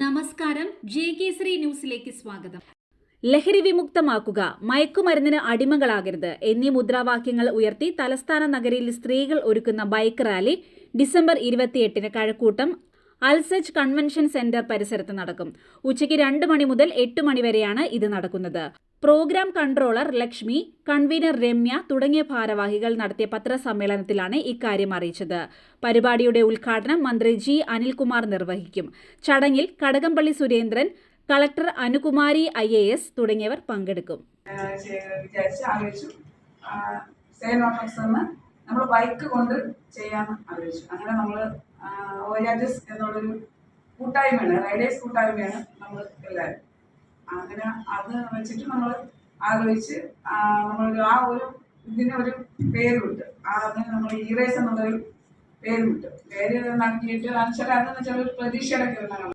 നമസ്കാരം. ജെ ശ്രീ ന്യൂസിലേക്ക് സ്വാഗതം. ലഹരി വിമുക്തമാക്കുക മയക്കുമരുന്നിന് അടിമകളാകരുത് എന്നീ മുദ്രാവാക്യങ്ങൾ ഉയർത്തി തലസ്ഥാന നഗരിയിൽ സ്ത്രീകൾ ഒരുക്കുന്ന ബൈക്ക് റാലി ഡിസംബർ ഇരുപത്തിയെട്ടിന് കഴക്കൂട്ടം. അൽസജ് കൺവെൻഷൻ സെന്റർ പരിസരത്ത് നടക്കും. ഉച്ചയ്ക്ക് രണ്ട് മണി മുതൽ എട്ട് മണി വരെയാണ് ഇത് നടക്കുന്നത്. Programme controller Lakshmi convener Ramya തുടങ്ങിയ ഭാരവാഹികൾ നടത്തിയ പത്രസമ്മേളനത്തിലാണ് ഇക്കാര്യം അറിയിച്ചത്. പരിപാടിയുടെ ഉദ്ഘാടനം മന്ത്രി ജി. അനിൽകുമാർ നിർവഹിക്കും. ചടങ്ങിൽ Kadakampally Surendran collector Anukumari I A S തുടങ്ങിയവർ പങ്കെടുക്കും. നമ്മൾ ബൈക്ക് കൊണ്ട് ചെയ്യാമെന്ന് ആലോചിച്ചു. അങ്ങനെ നമ്മൾ ഓയാജസ് എന്നുള്ളൊരു കൂട്ടായ്മയാണ് റൈഡേഴ്സ് കൂട്ടായ്മയാണ് നമ്മൾ എല്ലാവരും. അങ്ങനെ അത് വെച്ചിട്ട് നമ്മൾ ആലോചിച്ച് നമ്മൾ ആ ഒരു ഇതിന് ഒരു പേര് വിട്ട് ആ അതിന് നമ്മൾ ഈറേസ് എന്നുള്ളൊരു പേര് വിട്ടു പേര് നൽകിയിട്ട് അനുസരിച്ച് അതെന്ന് വെച്ചാൽ ഒരു പ്രതീക്ഷയുടെ കിരണങ്ങൾ